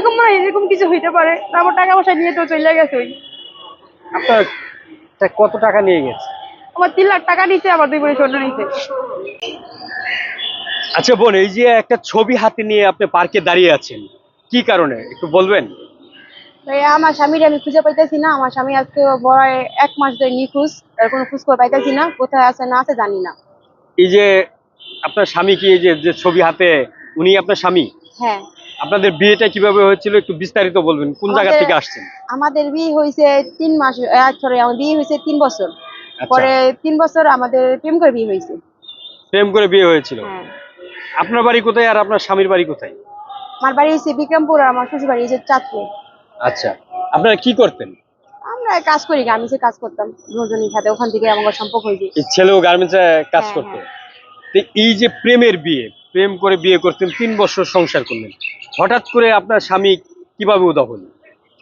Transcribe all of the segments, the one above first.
এরকম মনে এরকম কিছু হইতে পারে। তারপর টাকা পয়সা নিয়ে তো চলে গেছে। ওই আপনার কত টাকা নিয়ে গেছে? আমার তিন লাখ টাকা নিচ্ছে আবার দুই বড়ি স্বর্ণ নিচ্ছে আচ্ছা বোন এই যে একটা ছবি হাতে নিয়ে আপনি পার্কে দাঁড়িয়ে আছেন কি কারণে? একটু বলবেন? আমার স্বামীর আমি খুঁজে পাইতেছি না। আমার স্বামী আজকে বড় এক মাস ধরে নিখোঁজ। আর কোনো খোঁজ করে পাইতেছি না। কোথায় আছে না আছে জানি না। এই যে আপনার স্বামী কি এই যে যে ছবি হাতে উনি আপনার স্বামী? হ্যাঁ। আপনাদের বিয়েটা কীভাবে হয়েছিল একটু বিস্তারিত বলবেন? কোন জায়গা থেকে আসছেন? আমাদের বিয়ে হয়েছে তিন মাস সরি আমার বিয়ে হয়েছে তিন বছর। আচ্ছা। পরে তিন বছর আমাদের প্রেম করে বিয়ে হয়েছে। প্রেম করে বিয়ে হয়েছিল। হ্যাঁ। আপনার বাড়ি কোথায় আর আপনার স্বামীর বাড়ি কোথায়? আমার বাড়ি হয়েছে বিক্রমপুর আর আমার শ্বশুর বাড়ি হয়েছে চাঁদপুর। আচ্ছা। আপনারা কি করতেন? আমরা কাজ করি গার্মেন্টসে কাজ করতাম দুজনের সাথে ওখান থেকে আমার সম্পর্ক হয়েছে। ছেলেও গার্মেন্টসে কাজ হ্যাঁ, করতো। তো এই যে প্রেমের বিয়ে প্রেম করে বিয়ে করতেন তিন বছর সংসার করলেন। হঠাৎ করে আপনার স্বামী কীভাবে উদা হল?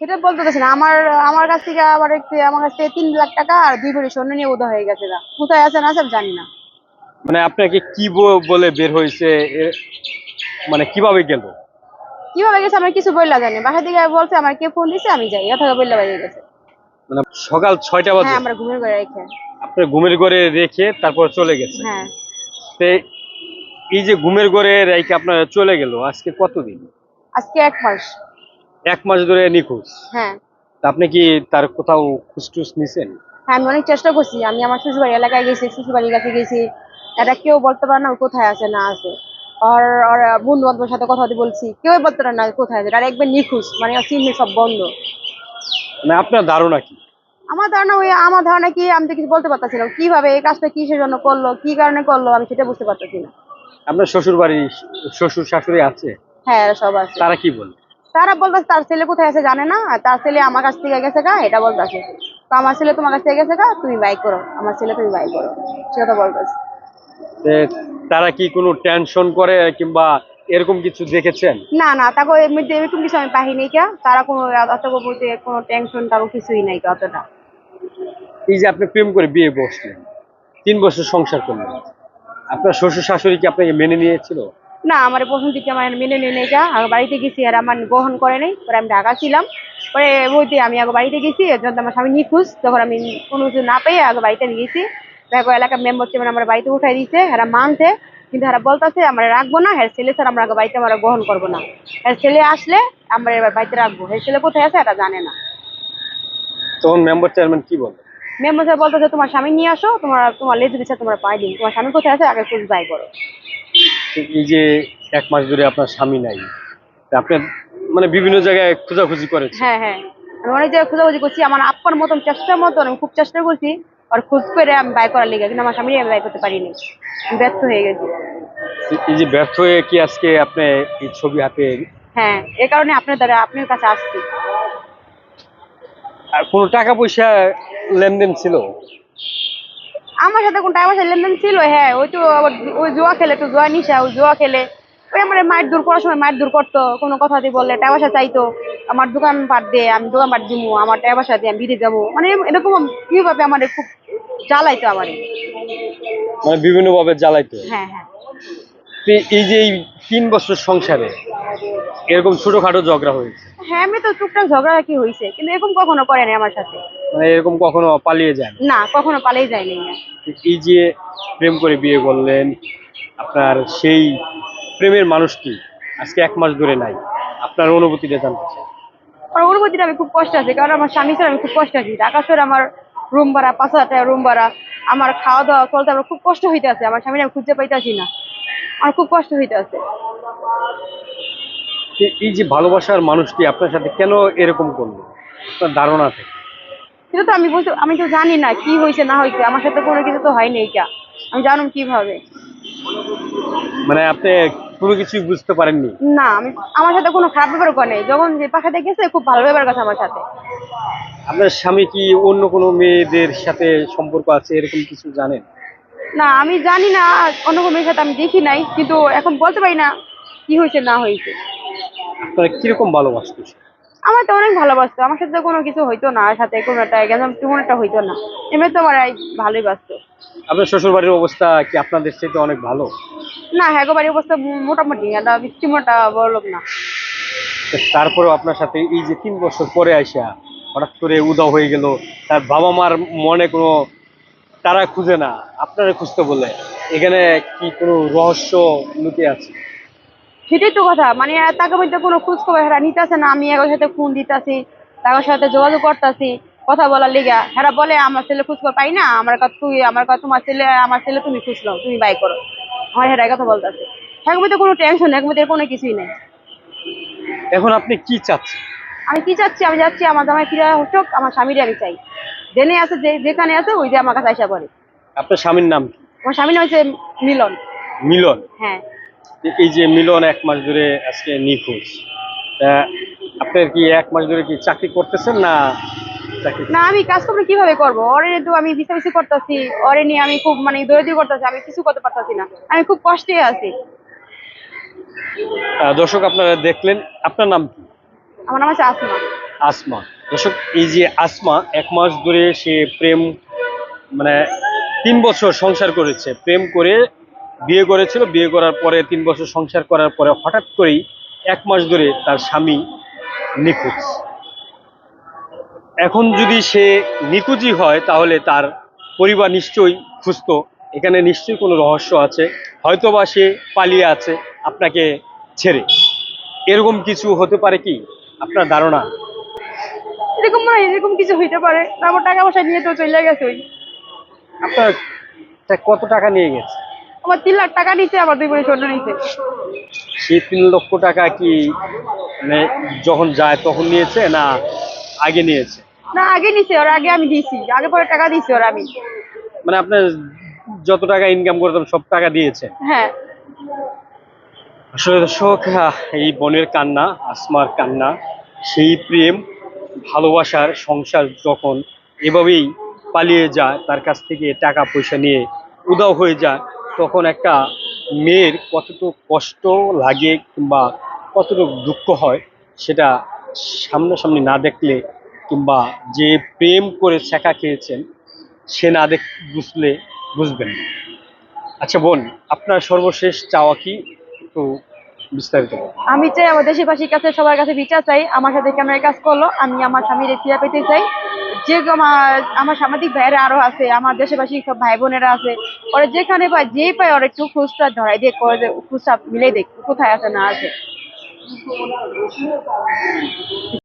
সেটা বলতে পারছি না। আমার আমার কাছ থেকে আবার একটু আমার কাছ থেকে তিন লাখ টাকা আর দুই ভরি স্বর্ণ নিয়ে উদয় হয়ে গেছে গা। কোথায় আছে না আমি জানি না। মানে আপনাকে কি বলে বের হয়েছে? মানে কীভাবে গেল? কীভাবে গেছে আমার কিছু বললা জানি বাসা থেকে বলছে আমার কে ফোন দিছে আমি যাই। কথা বললে বাইরে গেছে। মানে সকাল ছয়টা বাজে? হ্যাঁ আমরা ঘুমের ঘরে রেখে। আপনার ঘুমের ঘরে রেখে তারপর চলে গেছে? হ্যাঁ। এই যে ঘুমের ঘরে রেখে আপনার চলে গেল আজকে কতদিন? আজকে এক মাস। এক মাস ধরে নিখোঁজ। হ্যাঁ। তা আপনি কি তার কোথাও খুসটুস নিছেন? হ্যাঁ আমি অনেক চেষ্টা করছি। আমি আমার শ্বশুরবাড়ি এলাকায় গেছি শ্বশুরবাড়ির কাছে গেছি। এটা কেউ বলতে পারে না কোথায় আছে না আছে। আর আর বন্ধু বান্ধবের সাথে কথা বলছি কেউ বলতে পারে না কোথায় আছে। আর একবার নিখোঁজ মানে চিহ্ন সব বন্ধ। মানে আপনার ধারণা কি? আমার ধারণা ওই আমার ধারণা কি আমি তো কিছু বলতে পারতেছি না কীভাবে এই কাজটা কিসের জন্য করল কি কারণে করল আমি সেটা বুঝতে পারতেছি না। আপনার শ্বশুর বাড়ি শ্বশুর শাশুড়ি আছে? হ্যাঁ সব আছে। তারা কি বলে তারা বলতেছে তার ছেলে কোথায় আছে জানে না? তার ছেলে আমার কাছ থেকে গেছে গা? এটা বলতেছে। তো আমার ছেলে তোমার কাছ থেকে গেছে গা? তুমি বাই করো। আমার ছেলে তুমি বাই করো। সেটা বলতেছে। তারা কি কোনো টেনশন করে কিংবা এরকম কিছু দেখেছেন? না না তাকে এমনিতে এরকম কিছু আমি পাইনি কা তারা কোনো অত বলতে কোনো টেনশন তারও কিছুই নাই কা অতটা। এই যে আপনি প্রেম করে বিয়ে বসলেন তিন বছর সংসার করলেন। আপনার শ্বশুর শাশুড়ি কি আপনাকে মেনে নিয়েছিল? না আমার প্রথম দিকে আমার মেনে নিয়ে নেই গা আগে বাড়িতে গেছি আর আমার গ্রহণ করে নাই পরে আমি ঢাকা ছিলাম। পরে বইতে আমি আগে বাড়িতে গেছি এর জন্য আমার স্বামী নিখোঁজ তখন আমি কোনো কিছু না পেয়ে আগে বাড়িতে নিয়ে গেছি। দেখো এলাকার মেম্বার চেয়ারম্যান আমার বাড়িতে উঠাই দিয়েছে এরা মানছে কিন্তু এরা বলতেছে আমরা রাখব না হ্যাঁ ছেলে স্যার আমরা আগে বাড়িতে আমরা গ্রহণ করব না। হ্যাঁ ছেলে আসলে আমরা এবার বাড়িতে রাখব হ্যাঁ ছেলে কোথায় আছে এটা জানে না। তখন মেম্বার চেয়ারম্যান কি বলে? মেম্বার স্যার বলতেছে তোমার স্বামী নিয়ে আসো তোমার তোমার লেজ বিচার তোমার পাই দিন তোমার স্বামী কোথায় আছে আগে খুঁজ বাই করো। এই যে এক মাস ধরে আপনার স্বামী নাই তা আপনি মানে বিভিন্ন জায়গায় খোঁজাখুঁজি করেছেন? হ্যাঁ হ্যাঁ। আমি অনেক জায়গায় খোঁজাখুঁজি করছি। আমার আপ্পার মতন চেষ্টার মতন আমি খুব চেষ্টা করছি আর খোঁজ করে আমি বাই করার লেগে কিন্তু আমার স্বামী আমি বাই করতে পারিনি। ব্যর্থ হয়ে গেছি। এই যে ব্যর্থ হয়ে কি আজকে আপনি এই ছবি হাতে হ্যাঁ এ কারণে আপনার দ্বারা আপনার কাছে আসছি। আর কোনো টাকা পয়সা লেনদেন ছিল? আমার সাথে কোন টাকা পয়সা লেনদেন ছিল হ্যাঁ ওই তো ওই জুয়া খেলে তো জুয়া নিশা ওই জুয়া খেলে। ওই আমার মায়ের দূর করার সময় মায়ের দূর করতো কোনো কথা দিয়ে বললে টাকা পয়সা চাইতো আমার দোকান পাট দে আমি দোকান পাট দিবো আমার টাকা পয়সা দিয়ে আমি বিদে যাব। মানে এরকম কীভাবে আমার খুব জ্বালাইতো আমার। মানে বিভিন্ন ভাবে জ্বালাইতো? হ্যাঁ হ্যাঁ। এই যে এই তিন বছর সংসারে এরকম ছোটখাটো ঝগড়া হয়েছে? হ্যাঁ আমি তো টুকটাক ঝগড়া কি হয়েছে কিন্তু এরকম কখনো করেনি আমার সাথে। মানে এরকম কখনো পালিয়ে যায় না কখনো পালিয়ে যায়নি না এই যে প্রেম করে বিয়ে করলেন আপনার সেই প্রেমের মানুষটি আজকে এক মাস ধরে নাই। আপনার অনুভূতিটা জানতে চাই। আর অনুভূতিটা আমি খুব কষ্ট আছে কারণ আমার স্বামী আমি খুব কষ্ট আছি। ঢাকা শহরে আমার রুম ভাড়া পাঁচ হাজার টাকা রুম ভাড়া আমার খাওয়া দাওয়া চলতে আমার খুব কষ্ট হইতে আছে। আমার স্বামীর আমি খুঁজতে পাইতেছি না। আমার খুব কষ্ট হইতে আছে। এই যে ভালোবাসার মানুষটি আপনার সাথে কেন এরকম করল? আপনার ধারণা থেকে সেটা তো আমি বলতে আমি তো জানি না কি হয়েছে না হয়েছে। আমার সাথে কোনো কিছু তো হয়নি এইটা আমি জানুম কীভাবে। মানে আপনি কোনো কিছুই বুঝতে পারেননি? না আমি আমার সাথে কোনো খারাপ ব্যাপার করে নেই। যখন যে পাখাতে গেছে খুব ভালো ব্যাপার কথা আমার সাথে। আপনার স্বামী কি অন্য কোনো মেয়েদের সাথে সম্পর্ক আছে এরকম কিছু জানেন? না আমি জানি না অন্য কোনো মেয়ের সাথে আমি দেখি নাই। কিন্তু এখন বলতে পারি না কি হয়েছে না হয়েছে। আপনারা কীরকম ভালোবাসতো সে? আমার তো অনেক ভালোবাসতো। আমার সাথে কোনো কিছু হইতো না সাথে কোনো একটা একদম তেমন একটা হইতো না। এমনি তো আমার ভালোই বাসতো। আপনার শ্বশুর বাড়ির অবস্থা কি আপনাদের চাইতে অনেক ভালো? না হ্যাঁ বাড়ির অবস্থা মোটামুটি এটা মোটা বড় লোক না তারপরেও আপনার সাথে এই যে তিন বছর পরে আসা হঠাৎ করে উদাও হয়ে গেল তার বাবা মার মনে কোনো তারা খুঁজে না আপনারা খুঁজতে বলে। এখানে কি কোনো রহস্য লুকিয়ে আছে? সেটাই তো কথা। মানে তাকে বলতে কোনো খোঁজ খবর হেরা নিতেছে না আমি এর সাথে ফোন দিতেছি তার সাথে যোগাযোগ করতেছি কথা বলার লিগা। হেরা বলে আমার ছেলে খোঁজ পাই না আমার কথা তুই আমার কথা তোমার ছেলে আমার ছেলে তুমি খুঁজ নাও তুমি বাই করো। আমার হেরা এই কথা বলতেছে। হ্যাঁ মধ্যে কোনো টেনশন হ্যাঁ মধ্যে কোনো কিছুই নেই। এখন আপনি কি চাচ্ছেন? আমি কি চাচ্ছি? আমি যাচ্ছি আমার জামাই ফিরে হোক আমার স্বামীরে আমি চাই। জেনে আছে যে যেখানে আছে ওই যে আমার কাছে আসা পড়ে। আপনার স্বামীর নাম কি? আমার স্বামীর নাম হচ্ছে মিলন। মিলন? হ্যাঁ। এই যে মিলন এক মাস ধরে আজকে নিখোঁজ আপনার কি এক মাস ধরে কি চাকরি করতেছেন না না আমি কাজ করব কীভাবে করব? ওরে তো আমি বিছাবিছি করতেছি ওরে নিয়ে আমি খুব মানে দৌড়াদৌড়ি করতেছি আমি কিছু করতে পারতেছি না। আমি খুব কষ্টে আছি। দর্শক আপনারা দেখলেন আপনার নাম কি? আমার নাম আছে আসমা। আসমা। দর্শক এই যে আসমা এক মাস ধরে সে প্রেম মানে তিন বছর সংসার করেছে প্রেম করে বিয়ে করেছিল। বিয়ে করার পরে তিন বছর সংসার করার পরে হঠাৎ করেই এক মাস ধরে তার স্বামী নিখোঁজ। এখন যদি সে নিখোঁজই হয় তাহলে তার পরিবার নিশ্চয়ই খুঁজতো এখানে নিশ্চয়ই কোনো রহস্য আছে। হয়তোবা সে পালিয়ে আছে আপনাকে ছেড়ে। এরকম কিছু হতে পারে কি? আপনার ধারণা? এরকম হয় এরকম কিছু হইতে পারে। তারপর টাকা পয়সা নিয়ে তো চলে গেছে আপনার কত টাকা নিয়ে গেছে? আমার তিন লাখ টাকা নিচ্ছে আমার দুই বোনের স্বর্ণ নিচ্ছে সেই তিন লক্ষ টাকা কি মানে যখন যায় তখন নিয়েছে না আগে নিয়েছে? না আগে নিছে ওর আগে আমি দিয়েছি। আগে পরে টাকা দিয়েছি ওর আমি। মানে আপনার যত টাকা ইনকাম করতাম সব টাকা দিয়েছে? হ্যাঁ। আসলে দর্শক এই বোনের কান্না আসমার কান্না সেই প্রেম ভালোবাসার সংসার যখন এভাবেই পালিয়ে যায় তার কাছ থেকে টাকা পয়সা নিয়ে উদাও হয়ে যায় তখন একটা মেয়ের কতটুকু কষ্ট লাগে কিংবা কতটুকু দুঃখ হয় সেটা সামনাসামনি না দেখলে কিংবা যে প্রেম করে শেখা খেয়েছেন সে না দেখ, বুঝলে, বুঝবেন আচ্ছা বোন, আপনার সর্বশেষ চাওয়া কি? একটু বিস্তারিত। আমি চাই আমার দেশবাসীর কাছে সবার কাছে বিচার চাই, আমার সাথে ক্যামেরার কাজ করল, আমি আমার স্বামীর ফিরে পেতে চাই। যে আমার সামাজিক ভাইয়েরা আরও আছে, আমার দেশবাসী সব ভাই বোনেরা আছে, ওরা যেখানে পায়, যে পায় ওরা একটু খুচরা ধরাই দিয়ে করে খুচরা মিলে দেখ, কোথায় আছে না আছে।